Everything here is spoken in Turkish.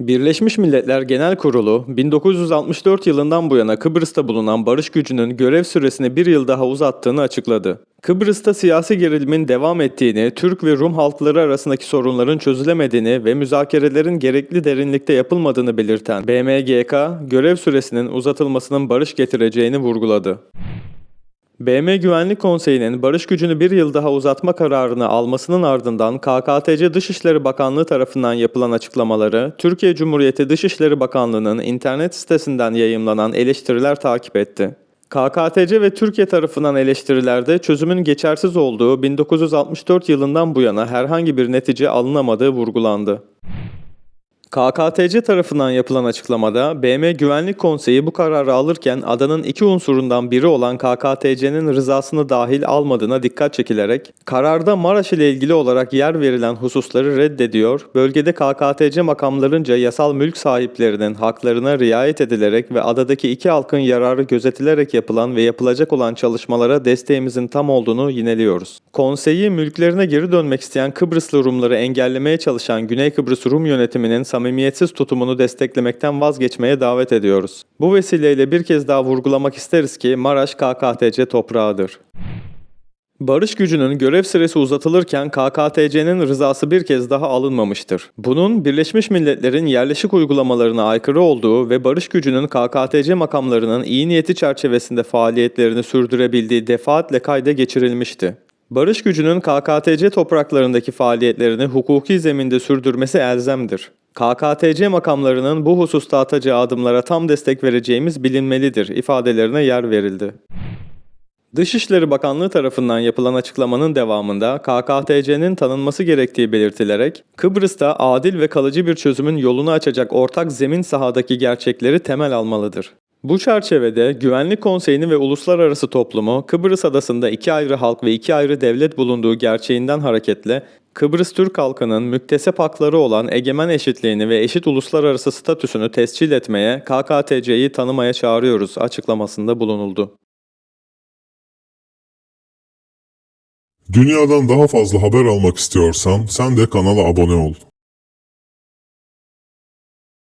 Birleşmiş Milletler Genel Kurulu 1964 yılından bu yana Kıbrıs'ta bulunan barış gücünün görev süresini bir yıl daha uzattığını açıkladı. Kıbrıs'ta siyasi gerilimin devam ettiğini, Türk ve Rum halkları arasındaki sorunların çözülemediğini ve müzakerelerin gerekli derinlikte yapılmadığını belirten BMGK, görev süresinin uzatılmasının barış getireceğini vurguladı. BM Güvenlik Konseyi'nin barış gücünü bir yıl daha uzatma kararını almasının ardından KKTC Dışişleri Bakanlığı tarafından yapılan açıklamaları, Türkiye Cumhuriyeti Dışişleri Bakanlığı'nın internet sitesinden yayımlanan eleştiriler takip etti. KKTC ve Türkiye tarafından eleştirilerde çözümün geçersiz olduğu 1964 yılından bu yana herhangi bir netice alınamadığı vurgulandı. KKTC tarafından yapılan açıklamada BM Güvenlik Konseyi bu kararı alırken adanın iki unsurundan biri olan KKTC'nin rızasını dahil almadığına dikkat çekilerek kararda Maraş ile ilgili olarak yer verilen hususları reddediyor, bölgede KKTC makamlarınca yasal mülk sahiplerinin haklarına riayet edilerek ve adadaki iki halkın yararı gözetilerek yapılan ve yapılacak olan çalışmalara desteğimizin tam olduğunu yineliyoruz. Konseyi mülklerine geri dönmek isteyen Kıbrıslı Rumları engellemeye çalışan Güney Kıbrıs Rum yönetiminin samimiyetsiz tutumunu desteklemekten vazgeçmeye davet ediyoruz. Bu vesileyle bir kez daha vurgulamak isteriz ki Maraş KKTC toprağıdır. Barış gücünün görev süresi uzatılırken KKTC'nin rızası bir kez daha alınmamıştır. Bunun Birleşmiş Milletler'in yerleşik uygulamalarına aykırı olduğu ve barış gücünün KKTC makamlarının iyi niyeti çerçevesinde faaliyetlerini sürdürebildiği defaatle kayda geçirilmişti. Barış gücünün KKTC topraklarındaki faaliyetlerini hukuki zeminde sürdürmesi elzemdir. KKTC makamlarının bu hususta atacağı adımlara tam destek vereceğimiz bilinmelidir ifadelerine yer verildi. Dışişleri Bakanlığı tarafından yapılan açıklamanın devamında KKTC'nin tanınması gerektiği belirtilerek Kıbrıs'ta adil ve kalıcı bir çözümün yolunu açacak ortak zemin sahadaki gerçekleri temel almalıdır. Bu çerçevede Güvenlik Konseyi'ni ve uluslararası toplumu Kıbrıs adasında iki ayrı halk ve iki ayrı devlet bulunduğu gerçeğinden hareketle Kıbrıs Türk halkının müktesep hakları olan egemen eşitliğini ve eşit uluslararası statüsünü tescil etmeye KKTC'yi tanımaya çağırıyoruz açıklamasında bulunuldu. Dünyadan daha fazla haber almak istiyorsan sen de kanala abone ol.